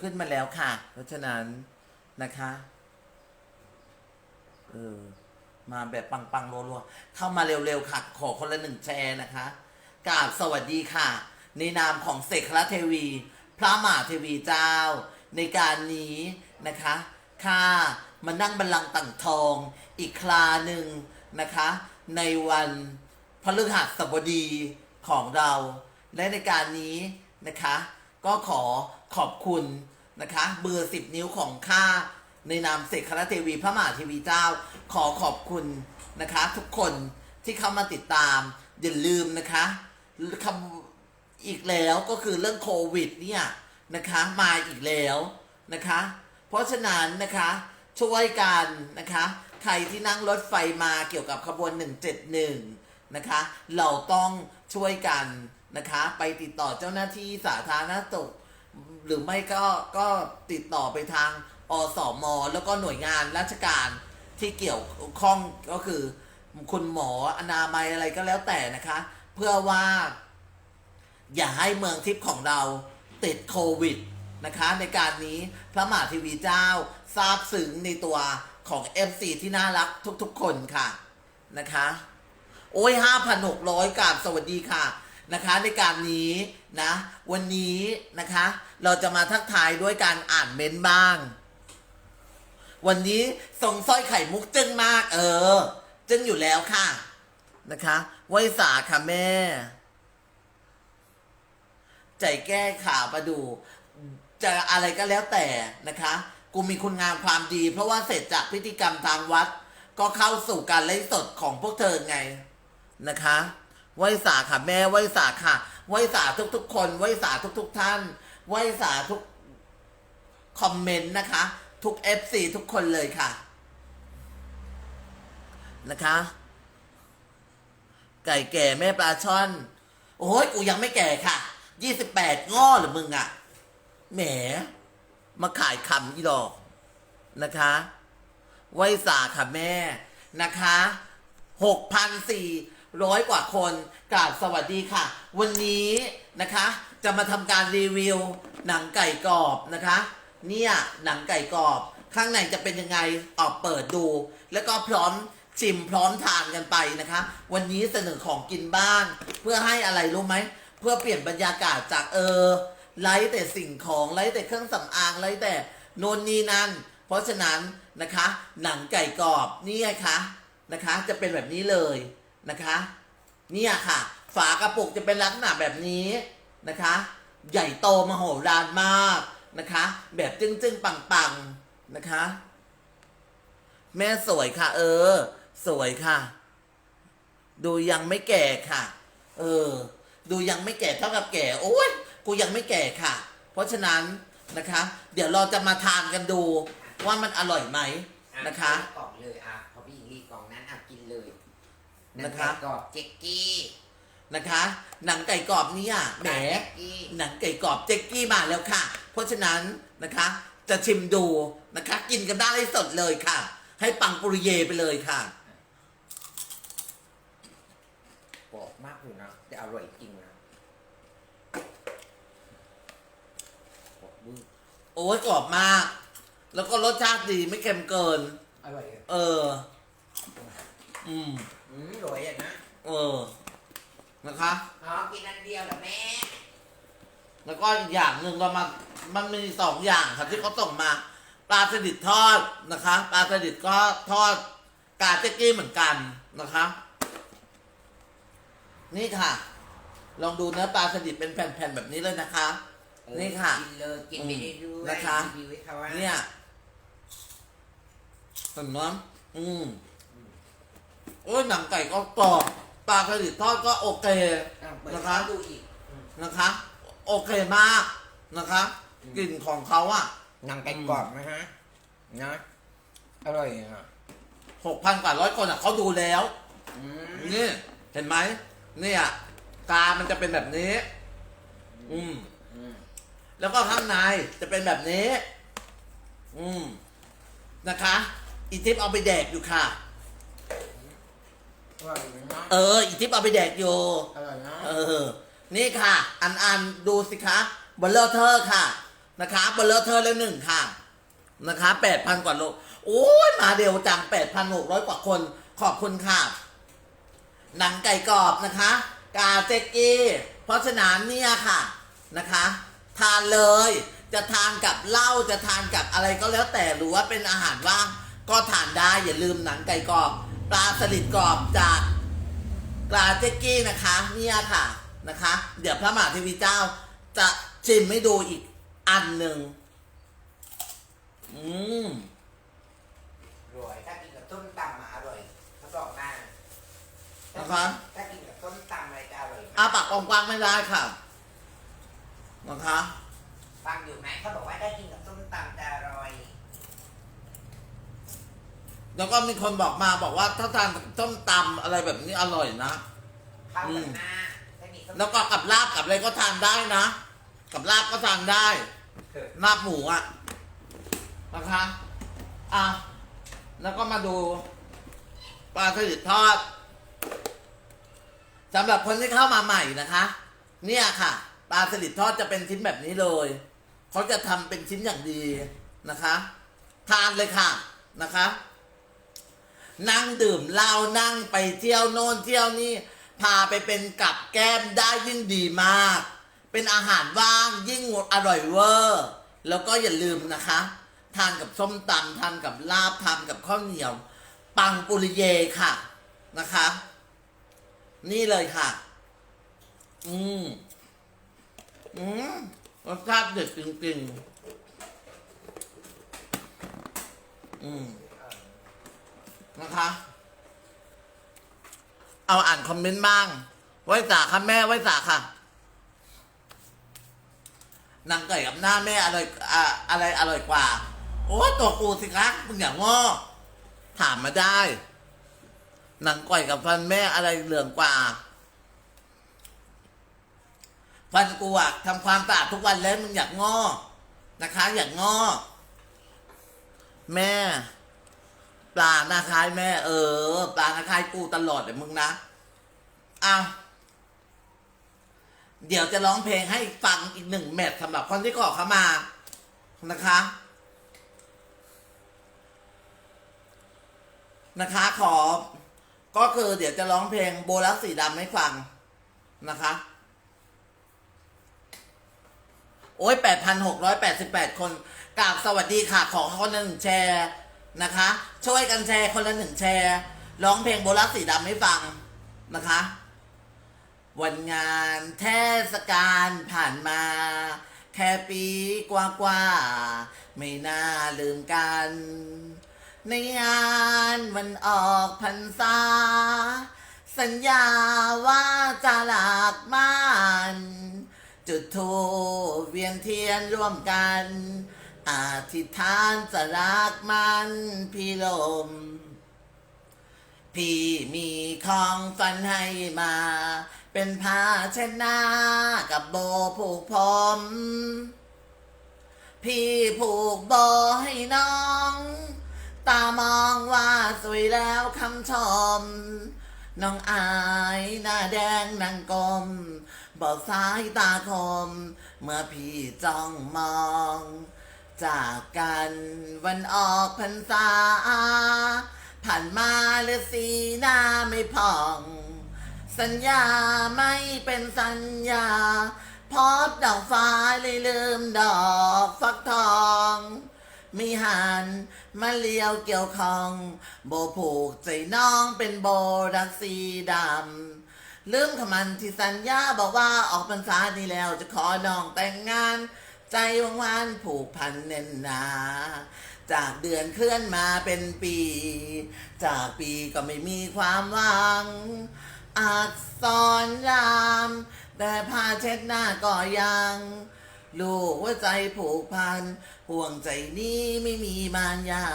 ขึ้นมาแล้วค่ะ เพราะฉะนั้นนะคะ เออ มาแบบปังๆรัวๆ เข้ามาเร็วๆ ค่ะ ขอคนละหนึ่งแชร์นะคะกราบสวัสดีค่ะ ในนามของเสกคระเทวี พระมหาเทวีเจ้า ในการนี้นะคะข้ามานั่งบัลลังก์ต่างทอง อีกคราหนึ่งนะคะ ในวันพฤหัสบดีของเรา และในการนี้นะคะ ก็ขอ ขอบคุณนะคะเบอร์สิบนิ้วของข้าในนามเสกคณะเทวีพระมหาเทวีเจ้า ขอขอบคุณนะคะ ทุกคนที่เข้ามาติดตามอย่าลืมนะคะคำอีกแล้วก็คือเรื่องโควิดเนี่ยนะคะมาอีกแล้วนะคะ เพราะฉะนั้นนะคะช่วยกันนะคะใครที่นั่งรถไฟมาเกี่ยวกับขบวน 171 นะคะ เราต้องช่วยกันนะคะ ไปติดต่อเจ้าหน้าที่สาธารณสุข หรือไม่ก็ก็ติดต่อไปทางอสมแล้วก็หน่วยงานราชการที่เกี่ยวข้องก็คือคุณหมออนามัยอะไรก็แล้วแต่นะคะ เพื่อว่า อย่าให้เมืองทิพย์ของเราติดโควิดนะคะ ในการนี้พระมหาทีวีเจ้าทราบซึ้งในตัวของ FC ที่น่ารักทุกๆคนค่ะนะคะ โอ้ยห้าพันหกร้อยกราบสวัสดีค่ะ นะคะในการนี้นะ วันนี้นะคะ เราจะมาทักทายด้วยการอ่านเม้นต์บ้าง วันนี้ทรงสร้อยไข่มุกจึ้งมาก เออ จึ้งอยู่แล้วค่ะ นะคะไว้สาค่ะแม่ ใจแก้ข่าวมาดู จะอะไรก็แล้วแต่นะคะ กูมีคุณงามความดี เพราะว่าเสร็จจากพิธีกรรมทางวัด ก็เข้าสู่การไลฟ์สดของพวกเธอไงนะคะ ไหวสาค่ะ แม่ไหวสาค่ะไหวสาทุกๆคนไหวสาทุกๆท่านไหวสาทุกคอมเมนต์นะคะ ทุก FC ทุกคนเลยค่ะ นะคะ ไก่แก่แม่ปลาช่อน โอ้ยกูยังไม่แก่ค่ะยี่สิบแปดง้อหรือมึงอะแหม มาขายคำยี่ดอกนะคะไหว้สาค่ะแม่นะคะหกพันสี่ ร้อยกว่าคนกราบสวัสดีค่ะ วันนี้นะคะ จะมาทำการรีวิว หนังไก่กรอบนะคะ เนี่ยหนังไก่กรอบ ข้างในจะเป็นยังไงออกเปิดดู แล้วก็พร้อมชิมพร้อมทานกันไปนะคะ วันนี้เสนอของกินบ้าง เพื่อให้อะไรรู้ไหม เพื่อเปลี่ยนบรรยากาศจากเออไล่แต่สิ่งของไล่แต่เครื่องสำอางไล่แต่โนนนีนั่นเพราะฉะนั้นนะคะ หนังไก่กรอบนี่ไงคะนะคะ จะเป็นแบบนี้เลย นะคะ เนี่ยค่ะ ฝากระปุกจะเป็นลักษณะแบบนี้นะคะ ใหญ่โตมโหฬารมากนะคะ แบบจึ้งจึ้งปังปังๆนะคะ แม่สวยค่ะ เออ สวยค่ะ ดูยังไม่แก่ค่ะ เออ ดูยังไม่แก่เท่ากับแก่ โอ้ยกูยังไม่แก่ค่ะ เพราะฉะนั้นนะคะ เดี๋ยวเราจะมาทานกันดูว่ามันอร่อยไหมนะคะกล่องเลยอะพอพี่หญิงลีกล่องนั้นอะกินเลย นะคะ กรอบเจ๊กกี้นะคะ หนังไก่กรอบเนี่ยแหมเจ๊กกี้หนังไก่กรอบเจ๊กกี้มาแล้วค่ะ เพราะฉะนั้นนะคะ จะชิมดูนะคะ กินกันได้สดเลยค่ะ ให้ปังปุริเยไปเลยค่ะ กรอบมากอยู่นะแต่อร่อยจริงนะกรอบมือโอ้ยกรอบมาก แล้วก็รสชาติดีไม่เค็มเกิน อร่อยอะเออ อืม อืมอร่อยอะนะเออ นะคะ อ๋อกินอันเดียวเหรอแม่แล้วก็อีกอย่างหนึ่งเรามามันมีสองอย่างครับที่เขาส่งมา ปลาสลิดทอดนะคะปลาสลิดก็ทอดกาเจ๊กกี้เหมือนกันนะคะ นี่ค่ะ ลองดูเนื้อปลาสลิดเป็นแผ่นๆแบบนี้เลยนะคะเออนี่ค่ะ กินเลยกินไปเรื่อยๆนะคะ รีวิวให้เขาว่าเนี่ยเห็นไหมอืมโอ้ยหนังไก่ก็กรอบปลาสลิดทอดก็โอเค อะเปิดนะคะเขาดูอีกอืมนะคะ โอเคมากนะคะอืมกลิ่นของเขาอะหนังไก่กรอบนะฮะนะอร่อยอะหกพันกว่าร้อยคนอะเขาดูแล้ว อืมนี่ เห็นไหมเนี่ยกามันจะเป็นแบบนี้ อืม อืมแล้วก็ข้างในจะเป็นแบบนี้ อืม นะคะ อีทิปเอาไปแดกอยู่ค่ะ อร่อยนะเออ อีทิปเอาไปแดกอยู่ อร่อยนะเออ นี่ค่ะ อันอันดูสิคะเบลเลอร์เทอร์ค่ะ นะคะเบลเลอร์เทอร์เลยหนึ่งค่ะ นะคะแปดพันกว่าโลโอ้ยมาเร็วจังแปดพันหกร้อยกว่าคน ขอบคุณค่ะ หนังไก่กรอบนะคะ กาเจกี้ เพราะฉะนั้นเนี่ยค่ะ นะคะ ทานเลย จะทานกับเหล้า จะทานกับอะไรก็แล้วแต่ หรือว่าเป็นอาหารว่าง ก็ทานได้ อย่าลืมหนังไก่กรอบ ปลาสลิดกรอบจากกาเจกี้นะคะเนี่ยค่ะนะคะ เดี๋ยวพระมหาเทวีเจ้า จะชิมให้ดูอีกอันหนึ่งอืมอร่อยถ้ากินกับต้มตำมาอร่อยเขาบอกมานะคะถ้ากินกับต้มตำอะไรจะอร่อยอาปากกว้างๆไม่ได้ค่ะนะคะฟังอยู่ไหมเขาบอกว่าถ้ากินกับต้มตำจะอร่อย แล้วก็มีคนบอกมาบอกว่าถ้าทานกับส้มตำอะไรแบบนี้อร่อยนะเข้ากันหน้าถ้ามีต้มแล้วก็กับลาบกับอะไรก็ทานได้นะ กับลาบก็ทานได้เถอะลาบหมูอะนะคะอะแล้วก็มาดูปลาสลิดทอดสำหรับคนที่เข้ามาใหม่นะคะ เนี่ยค่ะ ปลาสลิดทอดจะเป็นชิ้นแบบนี้เลยเขาจะทำเป็นชิ้นอย่างดีนะคะ ทานเลยค่ะนะคะ นั่งดื่มเหล้านั่งไปเที่ยวโน่นเที่ยวนี่พาไปเป็นกับแก้มได้ยิ่งดีมาก เป็นอาหารว่างยิ่งอร่อยเวอร์ แล้วก็อย่าลืมนะคะ ทานกับส้มตำทานกับลาบทานกับข้าวเหนียว ปังปุริเยค่ะนะคะ นี่เลยค่ะ อืมอืมรสชาติเด็ดจริงๆ อืม นะคะ เอาอ่านคอมเมนต์บ้าง ไว้สาค่ะแม่ไว้สาค่ะนางไก่กับหน้าแม่อร่อยอะอะไรอร่อยกว่า โอ้ตัวกูสิคะมึงอย่างงอถามมาได้หนังไก่กับฟันแม่อะไรเหลืองกว่า ฟันกูอะทำความสะอาดทุกวันแล้วมึงอยากงอนะคะ อยากงอแม่ ปลาหน้าคล้ายแม่ เออ ปลาหน้าคล้ายกูตลอดเลยมึงนะอ้าวเดี๋ยวจะร้องเพลงให้ฟังอีกหนึ่งแมทสำหรับคนที่ขอเข้ามานะคะ นะคะขอ ก็คือเดี๋ยวจะร้องเพลงโบลักสีดำให้ฟังนะคะ โอ้ยแปดพันหกร้อยแปดสิบแปดคนกราบสวัสดีค่ะ ขอคนหนึ่งแชร์ นะคะ ช่วยกันแชร์คนละหนึ่งแชร์ร้องเพลงโบลักสีดำให้ฟังนะคะ วันงานเทศกาลผ่านมา แค่ปีกว่าๆไม่น่าลืมกัน ในงานวันออกพรรษา สัญญาว่าจะหลากมาน จุดทูปเวียนเทียนร่วมกัน อธิษฐานจะรักมันพี่ลม พี่มีของฝันให้มา เป็นผ้าเช็ดหน้ากับโบผูกผม พี่ผูกโบให้น้อง ตามองว่าสวยแล้วคำชม น้องอายหน้าแดงนางกลม บอกสายตาคม เมื่อพี่จ้องมอง จากกันวันออกพรรษา ผ่านมาเหลือสีหน้าไม่ผ่อง สัญญาไม่เป็นสัญญา พอดดอกฟ้าเลยลืมดอกฟักทองมีหันมาเลี้ยวเกี่ยวคอง โบผูกใจน้องเป็นโบรักสีดำ ลืมคำมันที่สัญญาบอกว่าออกพรรษานี้แล้วจะขอน้องแต่งงาน ใจวางวานผูกพันแน่นหนา จากเดือนเคลื่อนมาเป็นปี จากปีก็ไม่มีความหวัง อักษรราม แต่ผ้าเช็ดหน้าก็ยังลูกว่าใจผูกพัน ห่วงใจนี้ไม่มีมารยา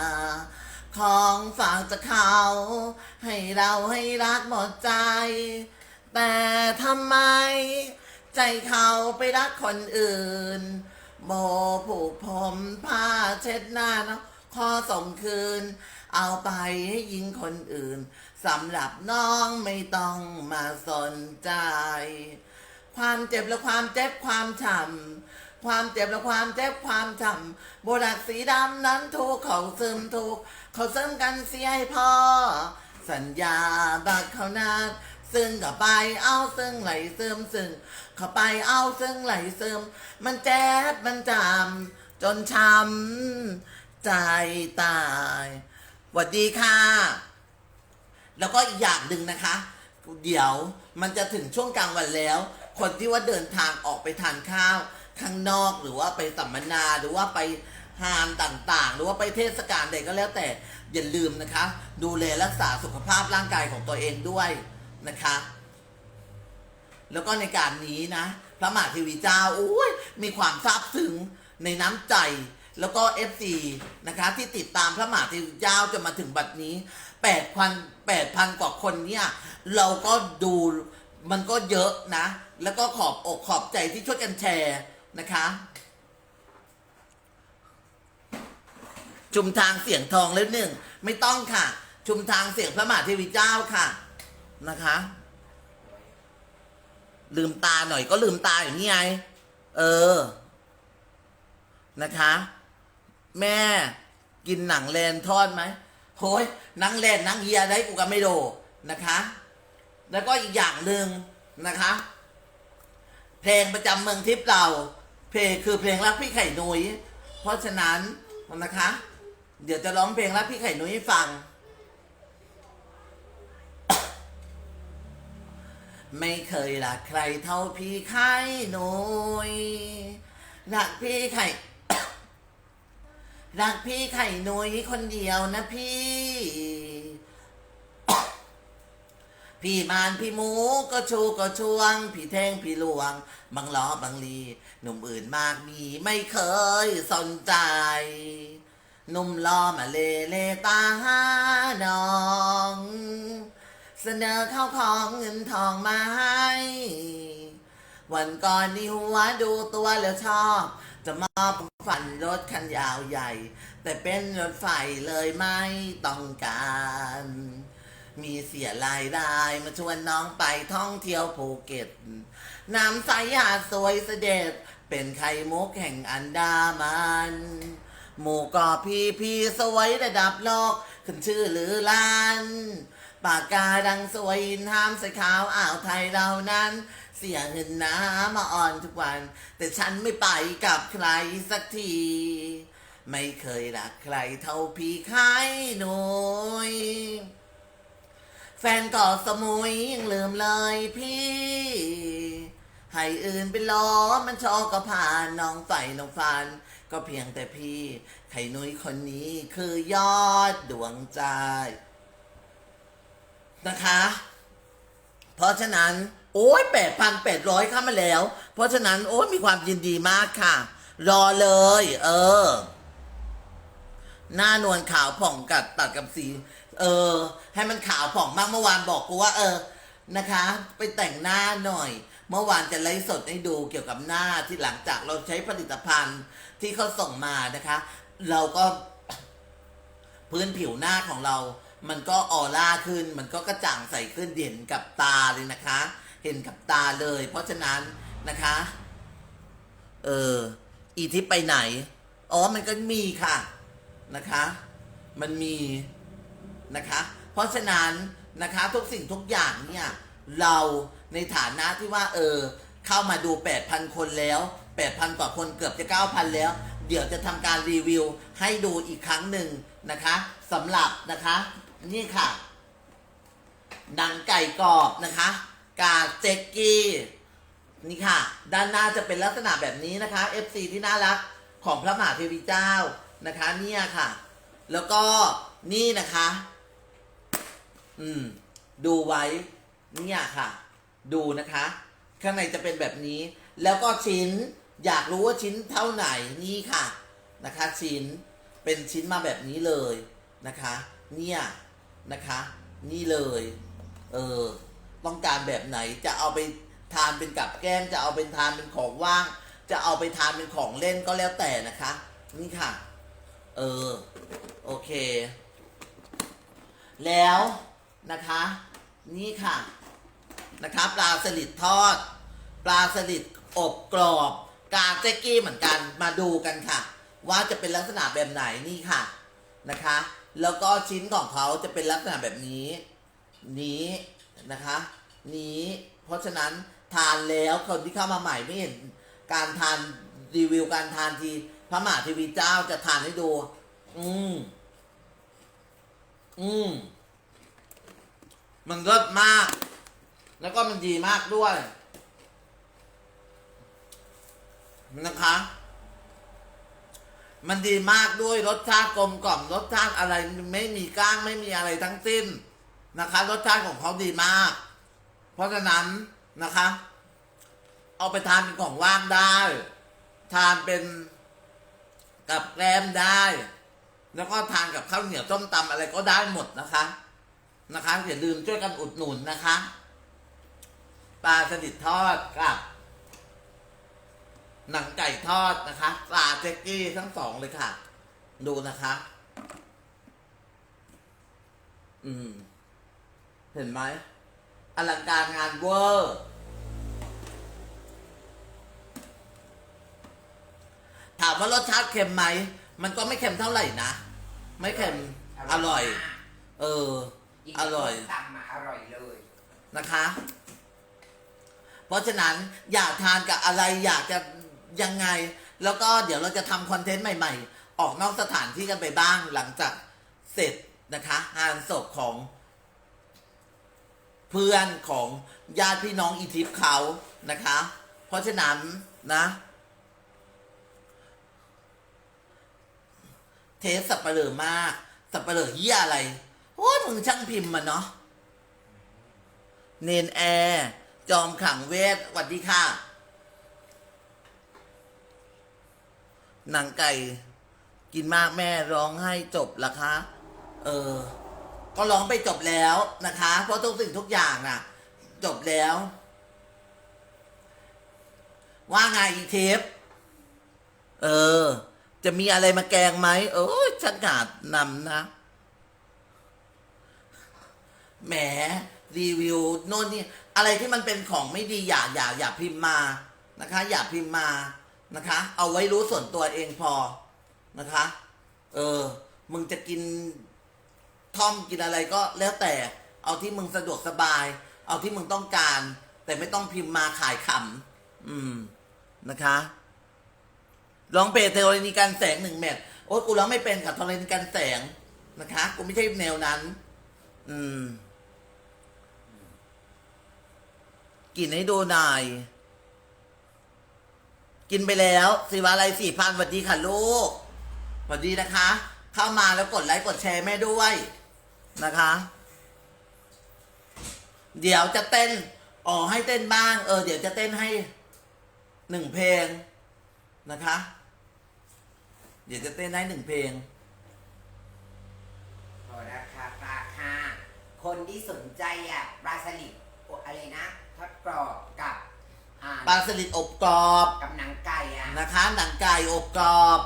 ของฝากจากเขา ให้เราให้รักหมดใจ แต่ทำไม ใจเขาไปรักคนอื่น โบผูกผมผ้าเช็ดหน้าเนาะขอส่งคืน เอาไปให้ยิงคนอื่นสำหรับน้องไม่ต้องมาสนใจ ความเจ็บและความเจ็บความช้ำความเจ็บและความเจ็บความช้ำโบรักสีดำนั้นถูกเขาซึมถูก เขาซึมกันเสียให้พ่อสัญญาบักเขานาด ซึ่งก็ไปเอาซึ่งไหลซึมซึ่งเข้าไปเอาซึ่งไหลซึมมันเจ็บมันจำจนช้ำใจตายสวัสดีค่ะ แล้วก็อีกอย่างหนึ่งนะคะ เดี๋ยวมันจะถึงช่วงกลางวันแล้ว คนที่ว่าเดินทางออกไปทานข้าวข้างนอกหรือว่าไปสัมมนาหรือว่าไปฮานต่างๆ หรือว่าไปเทศกาลใดก็แล้วแต่อย่าลืมนะคะ ดูแลรักษาสุขภาพร่างกายของตัวเองด้วย นะคะ แล้วก็ในการนี้นะ พระมหาเทีวีเจ้าอุ้ยมีความซาบซึ้งในน้ำใจแล้วก็ FC นะคะที่ติดตามพระมหาเทีวีเจ้าจนมาถึงบัดนี้8,000 8,000กว่าคนเนี่ยเราก็ดูมันก็เยอะนะ แล้วก็ขอบอกขอบใจที่ช่วยกันแชร์นะคะ ชุมทางเสียงทองแล้วหนึ่ง ไม่ต้องค่ะ ชุมทางเสียงพระมหาเทวีเจ้าค่ะ นะคะ ลืมตาหน่อยก็ลืมตาอย่างนี้ไง เออ นะคะ แม่กินหนังแลนทอดไหมโฮ้ยหนังแลนหนังเฮียได้กูก็ไม่โดนะคะ แล้วก็อีกอย่างหนึ่งนะคะ เพลงประจำเมืองทิพย์เรา เพลงคือเพลงรักพี่ไข่นุย้ยเพราะฉะนั้นนะคะ เดี๋ยวจะร้องเพลงรักพี่ไข่นุ้ยให้ฟัง ไม่เคยรักใครเท่าพี่ไข่นุ้ยรักพี่ไข่รักพี่ไข่นุยคนเดียวนะพี่ พี่มานพี่หมูก็ชูก็ชวง พี่แทงพี่ลวงบังล้อบังลี หนุ่มอื่นมากมีไม่เคยสนใจ หนุ่มล้อมาเลเลตาหาน้อง เสนอเข้าของเงินทองมาให้ วันก่อนนี่หัวดูตัวแล้วชอบ จะมอบฝันรถคันยาวใหญ่ แต่เป็นรถไฟเลยไม่ต้องการ มีเสียรายได้มาชวนน้องไปท่องเที่ยวภูเก็ต น้ำใสหาดสวยเสด็จ เป็นไข่มุกแห่งอันดามันหมู่กอพีพีสวยระดับโลกขึ้นชื่อหรือล้าน ปากกาดังสวยอินห้ามใส่ขาวอ่าวไทยเรานั้น เสียเงินน้ำมาอ่อนทุกวัน แต่ฉันไม่ไปกับใครสักที ไม่เคยรักใครเท่าพี่ไข่หนุยแฟนก่อสมุยยังลืมเลยพี่ ให้อื่นไปล้อมันชอก็ผ่านน้องใส่น้องฟัน ก็เพียงแต่พี่ ไข่นุ้ยคนนี้คือยอดดวงใจ นะคะ เพราะฉะนั้น โอ้ยแปดพันแปดร้อยเข้ามาแล้ว เพราะฉะนั้นโอ้ยมีความยินดีมากค่ะ รอเลย เออ หน้านวลขาวผ่องกัดตัดกับสี เออ ให้มันขาวผ่องมากเมื่อวานบอกกูว่า เออ นะคะ ไปแต่งหน้าหน่อย เมื่อวานจะไลฟ์สดให้ดูเกี่ยวกับหน้าที่หลังจากเราใช้ผลิตภัณฑ์ที่เขาส่งมานะคะ เราก็พื้นผิวหน้าของเรา มันก็ออร่าขึ้น มันก็กระจ่างใสขึ้นเด่นกับตาเลยนะคะ เห็นกับตาเลย เพราะฉะนั้นนะคะ เอออีทิปไปไหน อ๋อ มันก็มีค่ะนะคะ มันมีนะคะ เพราะฉะนั้นนะคะทุกสิ่งทุกอย่างเนี่ยเราในฐานะที่ว่าเออเข้ามาดู 8,000 คนแล้ว 8,000 กว่าคนเกือบจะ 9,000 แล้ว เดี๋ยวจะทำการรีวิวให้ดูอีกครั้งหนึ่งนะคะสำหรับนะคะ นี่ค่ะ หนังไก่กรอบนะคะ กาเจกกี้นี่ค่ะ ด้านหน้าจะเป็นลักษณะแบบนี้นะคะ FC ที่น่ารักของพระมหาเทวีเจ้านะคะ เนี่ยค่ะ แล้วก็นี่นะคะ อืม ดูไว้เนี่ยค่ะ ดูนะคะ ข้างในจะเป็นแบบนี้ แล้วก็ชิ้นอยากรู้ว่าชิ้นเท่าไหนนี่ค่ะ นะคะ ชิ้นเป็นชิ้นมาแบบนี้เลยนะคะ เนี่ย นะคะ นี่เลย เออ ต้องการแบบไหนจะเอาไปทานเป็นกับแก้มจะเอาไปทานเป็นของว่าง จะเอาไปทานเป็นของเล่นก็แล้วแต่นะคะ นี่ค่ะ เออ โอเค แล้วนะคะ นี่ค่ะนะคะปลาสลิดทอด ปลาสลิดอบกรอบ กาเจ๊กี้เหมือนกันมาดูกันค่ะ ว่าจะเป็นลักษณะแบบไหนนี่ค่ะนะคะ แล้วก็ชิ้นของเขาจะเป็นลักษณะแบบนี้ นี้นะคะ นี้ เพราะฉะนั้นทานแล้วคนที่เข้ามาใหม่ไม่เห็นการทานรีวิวการทานทีพระมหาเทีวีเจ้าจะทานให้ดู อืม อืม มันเลิศมาก แล้วก็มันดีมากด้วย นะคะ มันดีมากด้วยรสชาติกลมกล่อมรสชาติอะไรไม่มีก้างไม่มีอะไรทั้งสิ้นนะคะ รสชาติของเขาดีมาก เพราะฉะนั้นนะคะ เอาไปทานเป็นของว่างได้ ทานเป็นกับแกล้มได้ แล้วก็ทานกับข้าวเหนียวต้มตำอะไรก็ได้หมดนะคะ นะคะอย่าลืมช่วยกันอุดหนุนนะคะ ปลาสลิดทอดกับ หนังไก่ทอดนะคะปลาเจ๊กกี้ทั้งสองเลยค่ะ ดูนะคะ อืม เห็นไหมอลังการงานเวอร์ ถามว่ารสชาติเค็มไหม มันก็ไม่เค็มเท่าไหร่นะ ไม่เค็ม อร่อย เออกินอร่อยส้มตำมาอร่อยเลยนะคะ เพราะฉะนั้นอยากทานกับอะไรอยากจะ ยังไง แล้วก็เดี๋ยวเราจะทำคอนเทนต์ใหม่ ๆ ออกนอกสถานที่กันไปบ้างหลังจากเสร็จนะคะงานศพของ เพื่อนของญาติพี่น้องอีทิพย์เขานะคะ เพราะฉะนั้นนะ เทสสับปะเลอมาก สับปะเลอเหี้ยอะไรโอ้ยมึงช่างพิมพ์มาเนาะเนนแอร์จอมขังเวทสวัสดีค่ะ หนังไก่กินมากแม่ร้องให้จบละคะ เออ ก็ร้องไปจบแล้วนะคะ เพราะทุกสิ่งทุกอย่างน่ะ จบแล้ว ว่าไงอีเทป เออ จะมีอะไรมาแกงไหมเออฉันขาดนำนะ แหม รีวิวโน่นนี่ อะไรที่มันเป็นของไม่ดีอย่าอย่าอย่าพิมพ์มานะคะ อย่าพิมพ์มา นะคะ เอาไว้รู้ส่วนตัวเองพอนะคะ เออ มึงจะกินท่อมกินอะไรก็แล้วแต่ เอาที่มึงสะดวกสบาย เอาที่มึงต้องการ แต่ไม่ต้องพิมพ์มาขายขำอืมนะคะร้องเพลงเทโรนีการแสงหนึ่งเม็ดโอ้กูร้องไม่เป็นกับเทโรนีการแสงนะคะ กูไม่ใช่แนวนั้น อืมกินให้ดูหน่อย กินไปแล้วสิวาลัยสี่พันสวัสดีค่ะลูกสวัสดีนะคะ เข้ามาแล้วกดไลค์กดแชร์แม่ด้วยนะคะ เดี๋ยวจะเต้นอ๋อให้เต้นบ้าง เออ เดี๋ยวจะเต้นให้หนึ่งเพลงนะคะ เดี๋ยวจะเต้นให้หนึ่งเพลงพอราคาปลาค่ะ คนที่สนใจอะปลาสลิดอะไรนะทอดกรอบกับ อ่าปลาสลิดอบกรอบกับหนังไก่อะ นะคะ หนังไก่อบกรอบ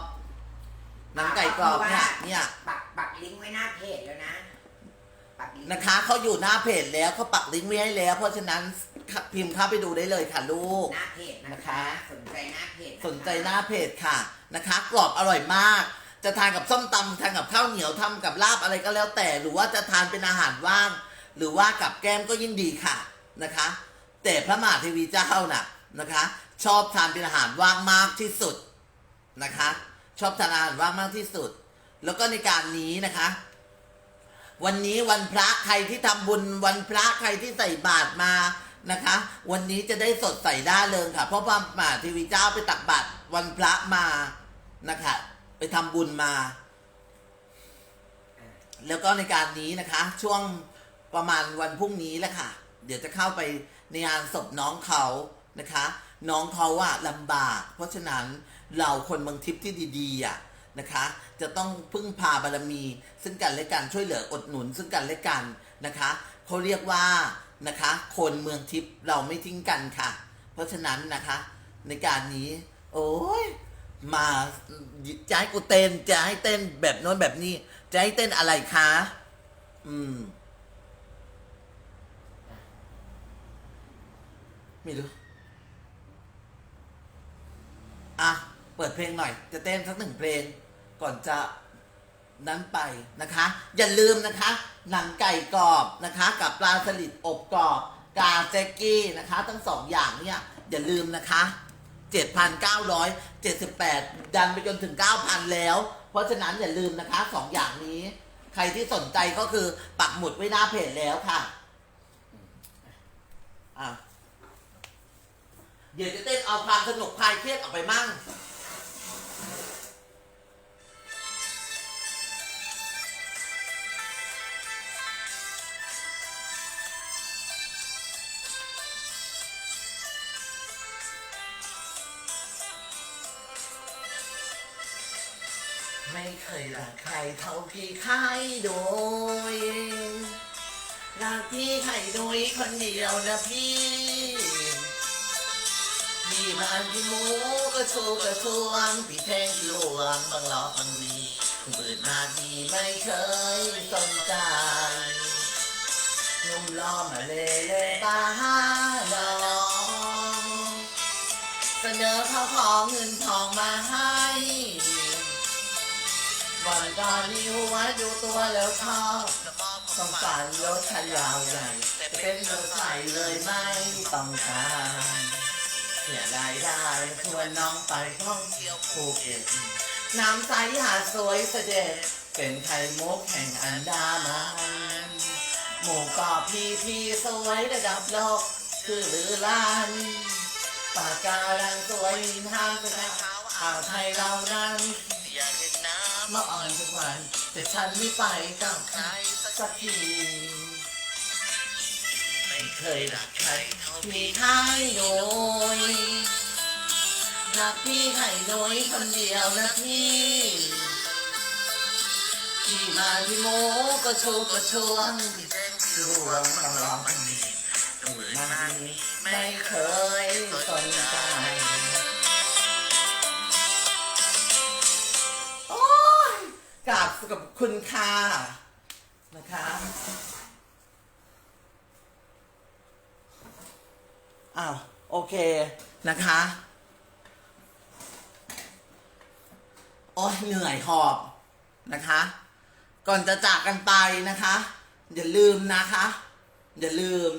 หนังไก่กรอบเนี่ยเนี่ยปักปักลิงก์ไว้หน้าเพจแล้วนะ ปักลิงก์นะคะเขาอยู่หน้าเพจแล้วเขาปักลิงก์ไว้ให้แล้ว เพราะฉะนั้นพิมพ์เข้าไปดูได้เลยค่ะลูก หน้าเพจนะนะคะคะ สนใจหน้าเพจะคะสนใจหน้าเพจค่ะนะคะ กรอบอร่อยมาก จะทานกับส้มตำทานกับข้าวเหนียวทำกับลาบอะไรก็แล้วแต่ หรือว่าจะทานเป็นอาหารว่าง หรือว่ากับแก้มก็ยิ่งดีค่ะนะคะ แต่พระมหาเทวีเจ้าน่ะนะคะ ชอบทานเป็นอาหารว่างมากที่สุดนะคะ ชอบทานอาหารว่างมากที่สุด แล้วก็ในการนี้นะคะ วันนี้วันพระใครที่ทำบุญวันพระใครที่ใส่บาตรมานะคะ วันนี้จะได้สดใสด้าเริงค่ะ เพราะพระมหาเทีวีเจ้าไปตักบาตรวันพระมานะคะ ไปทำบุญมา แล้วก็ในการนี้นะคะ ช่วงประมาณวันพรุ่งนี้แหละค่ะ เดี๋ยวจะเข้าไป ในงานศพน้องเขานะคะ น้องเขาอะลำบาก เพราะฉะนั้นเราคนเมืองทิพย์ที่ดีๆอะนะคะ จะต้องพึ่งพาบารมี ซึ่งกันและกันช่วยเหลืออดหนุน ซึ่งกันและกันนะคะเขาเรียกว่านะคะ คนเมืองทิพย์เราไม่ทิ้งกันค่ะ เพราะฉะนั้นนะคะ ในการนี้ โอ้ยมาจะให้กูเต้นจะให้เต้นแบบโน้นแบบนี้ จะให้เต้นอะไรคะ อืม ไม่รู้ อะ เปิดเพลงหน่อย จะเต้นสักหนึ่งเพลง ก่อนจะนั้นไปนะคะ อย่าลืมนะคะ หนังไก่กรอบนะคะ กับปลาสลิดอบกรอบ กาแจกกี้นะคะ ทั้งสองอย่างเนี่ย อย่าลืมนะคะ7,978 ดันไปจนถึง 9,000 แล้ว เพราะฉะนั้นอย่าลืมนะคะสองอย่างนี้ ใครที่สนใจก็คือปักหมุดไว้หน้าเพจแล้วค่ะ อะ เดี๋ยวจะเต้นเอาความสนุกคลายเครียดออกไปมั่ง ไม่เคยรักใครเท่าพี่ไข่โดยรักพี่ไข่โดยคนเดียวนะพี่ พี่มันพี่หมูก็ชูกระทวงพี่แทงพี่หลวงบางหลอกบางวีเปิดมาดีไม่เคยสนใจนุ่มล้อมาเล่เล่ตาหาลองเสนอข้าวของเงินทองมาให้วันก่อนนี้หัวดูตัวแล้วชอบต้องการรถคันยาวใหญ่เป็นรถใส่เลยไม่ต้องการ สียรายได้ชวนน้องไปท่องเที่ยวภูเก็ตน้ำใสหาดสวยเสด็จเป็นไข่มุกแห่งอันดามันหมู่เกาะพีพีสวยระดับโลกคือลือลานปากการังสวยมีทางสกาวอ่าวไทยเรานั้นอยากเห็นน้ำมาอ่อนทุกวันแต่ฉันไม่ไปกับใครสักที ไม่เคยรักใครเท่าพี่ไข่โดยรักพี่ไข่โดยคนเดียวนะพี่พี่มาพี่โมก็โชูกระชวงพี่แจ้งชวงมาลองคนนี้เหมือนมันไม่เคยสนใจโอ้ยกราบกับคุณค่ะนะคะ อ้าวโอเคนะคะ โอ้ยเหนื่อยหอบนะคะ ก่อนจะจากกันไปนะคะ อย่าลืมนะคะ อย่าลืม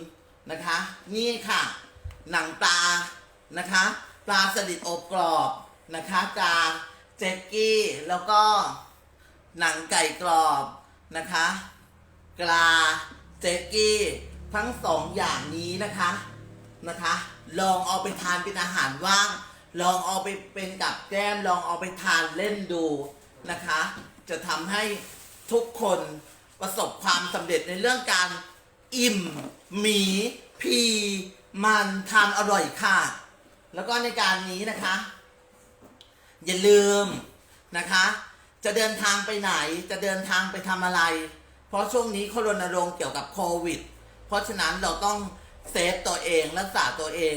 นะคะ นี่ค่ะ หนังปลานะคะ ปลาสลิดอบกรอบนะคะกาเจ็กกี้ แล้วก็หนังไก่กรอบนะคะกลาเจ็กกี้ ทั้งสองอย่างนี้นะคะ นะคะ ลองเอาไปทานเป็นอาหารว่าง ลองเอาไปเป็นกับแก้ม ลองเอาไปทานเล่นดูนะคะ จะทำให้ทุกคนประสบความสำเร็จในเรื่องการอิ่ม หมี พี มันทานอร่อยค่ะ แล้วก็ในการนี้นะคะ อย่าลืมนะคะ จะเดินทางไปไหนจะเดินทางไปทำอะไร เพราะช่วงนี้เขารณรงค์เกี่ยวกับโควิด เพราะฉะนั้นเราต้อง เซฟตัวเองรักษาตัวเอง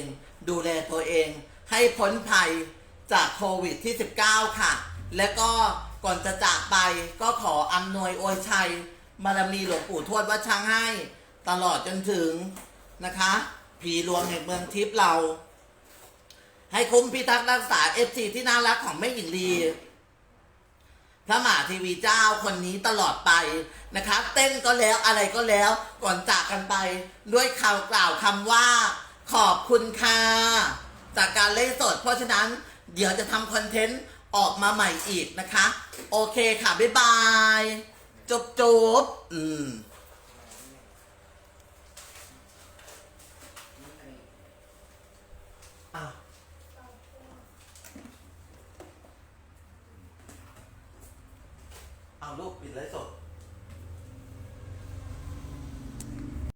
ดูแลตัวเอง ให้พ้นภัยจากโควิดที่ 19 ค่ะ และก็ก่อนจะจากไปก็ขออำนวยอวยชัยบารมีหลวงปู่ทวดวัดช้างให้ ตลอดจนถึงนะคะ ผีหลวงแห่งเมืองทิพย์เรา ให้คุ้มพิทักษ์รักษาเอฟซีที่น่ารักของแม่หญิงลี พระมหาทีวีเจ้าคนนี้ตลอดไปนะคะ เต้นก็แล้วอะไรก็แล้วก่อนจากกันไป ด้วยข่าวกล่าวคำว่า ขอบคุณค่ะจากการเล่นสด เพราะฉะนั้นเดี๋ยวจะทำคอนเทนต์ออกมาใหม่อีกนะคะ โอเคค่ะ บ๊ายบาย จบจบอืมอ้าว เอาลูกปิดไลฟ์สด